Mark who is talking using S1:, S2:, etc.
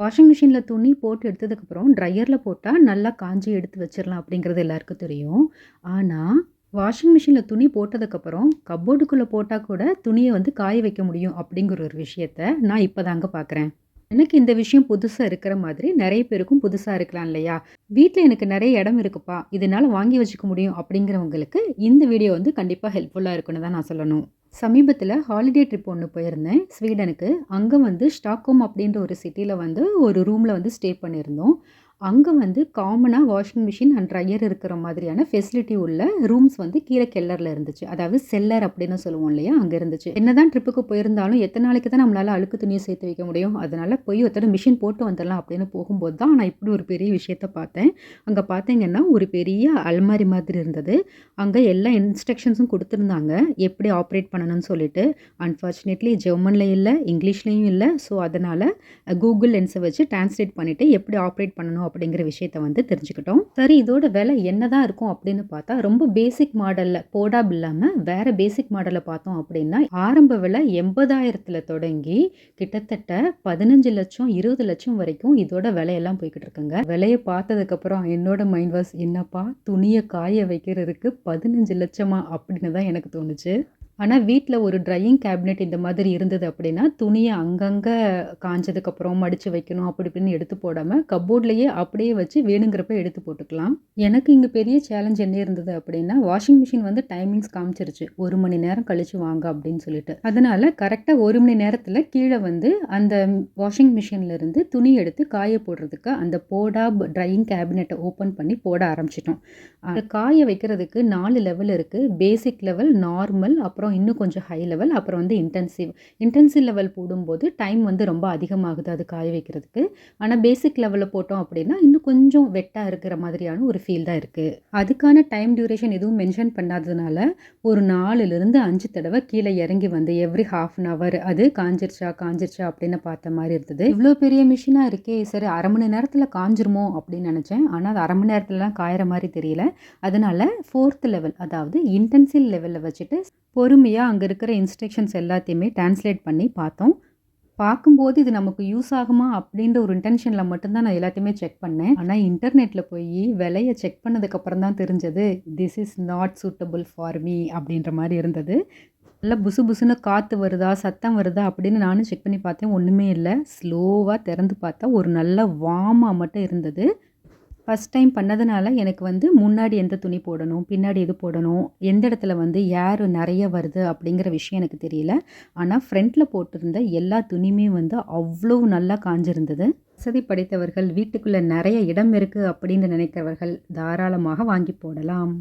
S1: Washing மிஷினில் துணி போட்டு எடுத்ததுக்கப்புறம் ட்ரையரில் போட்டால் நல்லா காஞ்சி எடுத்து வச்சிடலாம் அப்படிங்கிறது எல்லாருக்கும் தெரியும். ஆனால் வாஷிங் மிஷினில் துணி போட்டதுக்கப்புறம் கப்போர்டுக்குள்ளே போட்டால் கூட துணியை வந்து காய வைக்க முடியும் அப்படிங்கிற ஒரு விஷயத்த நான் இப்போ தாங்க பார்க்குறேன் எனக்கு இந்த விஷயம் புதுசாக இருக்கிற மாதிரி நிறைய பேருக்கும் புதுசாக இருக்கலாம் இல்லையா? வீட்டில் எனக்கு நிறைய இடம் இருக்குப்பா இதனால் வாங்கி வச்சுக்க முடியும் அப்படிங்கிறவங்களுக்கு இந்த வீடியோ வந்து கண்டிப்பாக ஹெல்ப்ஃபுல்லாக இருக்குன்னு தான் நான் சொல்லணும். சமீபத்தில் ஹாலிடே ட்ரிப் ஒன்று போயிருந்தேன். ஸ்வீடனுக்கு. அங்கே வந்து ஸ்டாக்ஹோம் அப்படின்ற ஒரு சிட்டியில் வந்து ஒரு ரூமில் வந்து ஸ்டே பண்ணியிருந்தோம். அங்கே வந்து காமனாக வாஷிங் மிஷின் அண்ட் ட்ரையர் இருக்கிற மாதிரியான ஃபெசிலிட்டி உள்ள ரூம்ஸ் வந்து கீழே கெல்லரில் இருந்துச்சு. அதாவது செல்லர் அப்படின்னு சொல்லுவோம் இல்லையா? அங்கே இருந்துச்சு. என்ன தான் ட்ரிப்புக்கு போயிருந்தாலும் எத்தனை நாளைக்கு தான் நம்மளால் அழுக்கு துணியை சேர்த்து வைக்க முடியும்? அதனால் போய் ஒருத்தர் மிஷின் போட்டு வந்துடலாம் அப்படின்னு போகும்போது தான் நான் இப்படி ஒரு பெரிய விஷயத்த பார்த்தேன். அங்கே பார்த்தீங்கன்னா ஒரு பெரிய அல்மாரி மாதிரி இருந்தது. அங்கே எல்லா இன்ஸ்ட்ரக்ஷன்ஸும் கொடுத்துருந்தாங்க. எப்படி ஆப்ரேட் பண்ணணும்னு சொல்லிட்டு. அன்ஃபார்ச்சுனேட்லி ஜெர்மனில் இல்லை இங்கிலீஷ்லேயும் இல்லை. ஸோ அதனால் கூகுள் லென்ஸை வச்சு டிரான்ஸ்லேட் பண்ணிவிட்டு எப்படி ஆப்ரேட் பண்ணணும் அப்படிங்கிற விஷயத்த வந்து தெரிஞ்சுக்கிட்டோம். சரி இதோட விலை என்னதான் இருக்கும் அப்படின்னு பார்த்தா ரொம்ப பேசிக் மாடலில் போடாப் இல்லாமல் வேற பேசிக் மாடலை பார்த்தோம் அப்படின்னா ஆரம்ப விலை எண்பதாயிரத்தில் தொடங்கி கிட்டத்தட்ட பதினஞ்சு லட்சம் இருபது லட்சம் வரைக்கும் இதோட விலையெல்லாம் போய்கிட்டு இருக்குங்க. விலையை பார்த்ததுக்கப்புறம் என்னோட மைண்ட் வாஸ் என்னப்பா துணியை காய வைக்கிறதுக்கு பதினஞ்சு லட்சமா? அப்படின்னு தான் எனக்கு தோணுச்சு. ஆனால் வீட்டில் ஒரு ட்ரையிங் கேபினெட் இந்த மாதிரி இருந்தது அப்படின்னா துணியை அங்கங்கே காஞ்சதுக்கப்புறம் மடித்து வைக்கணும் அப்படி இப்படின்னு எடுத்து போடாமல் கப்போர்ட்லேயே அப்படியே வச்சு வேணுங்கிறப்ப எடுத்து போட்டுக்கலாம். எனக்கு இங்கே பெரிய சேலஞ்ச் என்ன இருந்தது அப்படின்னா வாஷிங் மிஷின் வந்து டைமிங்ஸ் காமிச்சிருச்சு. ஒரு மணி நேரம் கழித்து வாங்க அப்படின்னு சொல்லிட்டு. அதனால் கரெக்டாக ஒரு மணி நேரத்தில் கீழே வந்து அந்த வாஷிங் மிஷின்லேருந்து துணி எடுத்து காய போடுறதுக்கு அந்த போடா ட்ரையிங் கேபினெட்டை ஓப்பன் பண்ணி போட ஆரம்பிச்சிட்டோம். அந்த காய வைக்கிறதுக்கு நாலு லெவல் இருக்குது பேசிக் லெவல் நார்மல் அப்புறம் அப்புறம் இன்னும் கொஞ்சம் ஹை லெவல் அப்புறம் வந்து இன்டென்சிவ் இன்டென்சிவ் லெவல் போடும்போது டைம் வந்து ரொம்ப அதிகமாகுது அது காய வைக்கிறதுக்கு. ஆனால் பேசிக் லெவலில் போட்டோம் அப்படின்னா இன்னும் கொஞ்சம் வெட்டாக இருக்கிற மாதிரியான ஒரு ஃபீல் தான் இருக்குது அதுக்கான டைம் டியூரேஷன் எதுவும் மென்ஷன் பண்ணாததுனால ஒரு நாலுலேருந்து அஞ்சு தடவை கீழே இறங்கி வந்து எவ்ரி ஹாஃப் அன் ஹவர் அது காஞ்சிருச்சா காஞ்சிருச்சா அப்படின்னு பார்த்த மாதிரி இருந்தது. இவ்வளோ பெரிய மிஷினாக இருக்கே சரி அரை மணி நேரத்தில் காஞ்சிருமோ அப்படின்னு நினச்சேன். ஆனால் அது அரை மணி நேரத்துலலாம் காயிற மாதிரி தெரியல. அதனால் ஃபோர்த் லெவல் அதாவது இன்டென்சிவ் லெவலில் வச்சுட்டு பொறுமையாக அங்கே இருக்கிற இன்ஸ்ட்ரக்ஷன்ஸ் எல்லாத்தையுமே டிரான்ஸ்லேட் பண்ணி பார்த்தோம். பார்க்கும்போது இது நமக்கு யூஸ் ஆகுமா அப்படின்ற ஒரு இன்டென்ஷனில் மட்டும்தான் நான் எல்லாத்தையுமே செக் பண்ணேன். ஆனால் இன்டர்நெட்டில் போய் விலையை செக் பண்ணதுக்கப்புறம் தான் தெரிஞ்சது this is not suitable for me அப்படின்ற மாதிரி இருந்தது. நல்லா புசு புசுன்னு காற்று வருதா சத்தம் வருதா அப்படின்னு நானும் செக் பண்ணி பார்த்தேன். ஒன்றுமே இல்லை. ஸ்லோவாக திறந்து பார்த்தா ஒரு நல்ல வாமாக மட்டும் இருந்தது. ஃபஸ்ட் டைம் பண்ணதுனால எனக்கு வந்து முன்னாடி எந்த துணி போடணும் பின்னாடி எது போடணும் எந்த இடத்துல வந்து ஏர் நிறைய வருது அப்படிங்கிற விஷயம் எனக்கு தெரியல. ஆனால் ஃப்ரண்ட்டில் போட்டிருந்த எல்லா துணியுமே வந்து அவ்வளோ நல்லா காஞ்சிருந்தது. வசதி படைத்தவர்கள் வீட்டுக்குள்ளே நிறைய இடம் இருக்குது அப்படின்னு நினைக்கிறவர்கள் தாராளமாக வாங்கி போடலாம்.